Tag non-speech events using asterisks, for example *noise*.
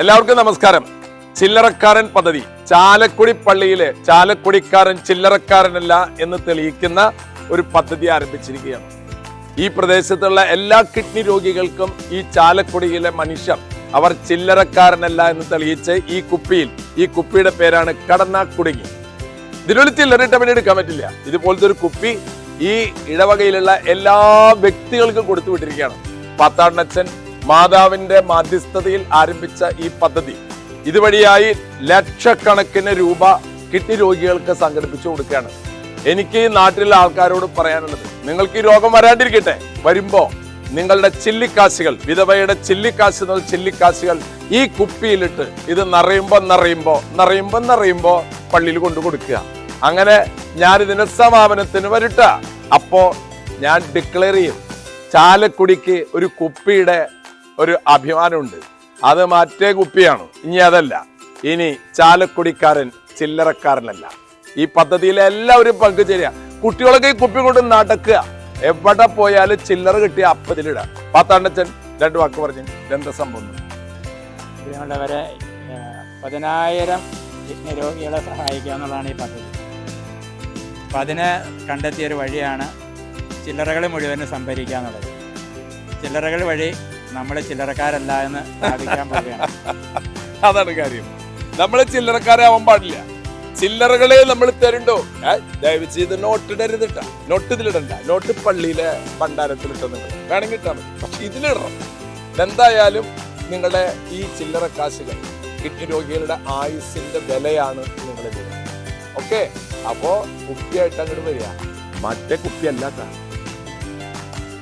എല്ലാവർക്കും നമസ്കാരം. ചില്ലറക്കാരൻ പദ്ധതി ചാലക്കുടി പള്ളിയിലെ ചാലക്കുടിക്കാരൻ ചില്ലറക്കാരനല്ല എന്ന് തെളിയിക്കുന്ന ഒരു പദ്ധതി ആരംഭിച്ചിരിക്കുകയാണ്. ഈ പ്രദേശത്തുള്ള എല്ലാ കിഡ്നി രോഗികൾക്കും ഈ ചാലക്കുടിയിലെ മനുഷ്യർ അവർ ചില്ലറക്കാരനല്ല എന്ന് തെളിയിച്ച് ഈ കുപ്പിയിൽ ഈ കുപ്പിയുടെ പേരാണ് കടന്ന കുടുങ്ങി ഇതിനൊരു ചില്ലറിട്ട പണി എടുക്കാൻ പറ്റില്ല. ഇതുപോലത്തെ ഒരു കുപ്പി ഈ ഇടവകയിലുള്ള എല്ലാ വ്യക്തികൾക്കും കൊടുത്തു വിട്ടിരിക്കുകയാണ്. പത്താണ്ടച്ചൻ മാതാവിന്റെ മാധ്യസ്ഥതയിൽ ആരംഭിച്ച ഈ പദ്ധതി ഇതുവഴിയായി ലക്ഷക്കണക്കിന് രൂപ കിഡ്നി രോഗികൾക്ക് സംഘടിപ്പിച്ചു കൊടുക്കുകയാണ്. എനിക്ക് ഈ നാട്ടിലെ ആൾക്കാരോട് പറയാനുള്ളത് നിങ്ങൾക്ക് ഈ രോഗം വരാണ്ടിരിക്കട്ടെ. വരുമ്പോ നിങ്ങളുടെ ചില്ലിക്കാശുകൾ വിധവയുടെ ചില്ലിക്കാശ് എന്നുള്ള ചില്ലിക്കാശുകൾ ഈ കുപ്പിയിലിട്ട് ഇത് നിറയുമ്പോ നിറയുമ്പോ നിറയുമ്പോ നിറയുമ്പോ പള്ളിയിൽ കൊണ്ടു കൊടുക്കുക. അങ്ങനെ ഞാൻ ഇതിന്റെ സമാപനത്തിന് വരട്ട. അപ്പോ ഞാൻ ഡിക്ലെയർ ചെയ്യും. ചാലക്കുടിക്ക് ഒരു കുപ്പിയുടെ ഒരു അഭിമാനമുണ്ട്. അത് മറ്റേ കുപ്പിയാണ്. ഇനി അതല്ല. ഇനി ചാലക്കുടിക്കാരൻ ചില്ലറക്കാരനല്ല. ഈ പദ്ധതിയിൽ എല്ലാവരും പങ്കുചേരുക. കുട്ടികളൊക്കെ ഈ കുപ്പി കൊണ്ട് നടക്കുക. എവിടെ പോയാലും ചില്ലറ കിട്ടിയ അപ്പതിലിടുക പാത്താണ്ടച്ചൻ രണ്ട് വാക്ക് പറഞ്ഞു എന്താ സംഭവം ഏഹ്, പതിനായിരം രോഗികളെ സഹായിക്കുക എന്നുള്ളതാണ് ഈ പദ്ധതി. അപ്പം അതിനെ കണ്ടെത്തിയൊരു വഴിയാണ് ചില്ലറകൾ മുഴുവനും സംഭരിക്കുക എന്നുള്ളത്. ചില്ലറകൾ വഴി നമ്മൾ ചില്ലറക്കാരല്ല എന്ന് *laughs* അതാണ് കാര്യം. നമ്മളെ ചില്ലറക്കാരെ ചില്ലറക്കാരാവാൻ പാടില്ല. ചില്ലറകളെ നമ്മൾ തരണ്ടോ? ദയവ് ചെയ്ത് നോട്ട് ഇടരുതിട്ട നോട്ട് ഇതിലിടണ്ട. നോട്ട് പള്ളിയിലെ ഭണ്ഡാരത്തിൽ ഇട്ടുന്നുണ്ട് വേണമെങ്കിൽ ഇട്ടാൽ മതി. പക്ഷെ ഇതിലിടണം. എന്തായാലും നിങ്ങളുടെ ഈ ചില്ലറ കാശുകൾ കിഡ്നി രോഗികളുടെ ആയുസിന്റെ വിലയാണ് നിങ്ങൾ ഓക്കെ അപ്പോ കുപ്പിയായിട്ട് അങ്ങോട്ട് വരിക. മറ്റേ കുപ്പി ട്ടാ.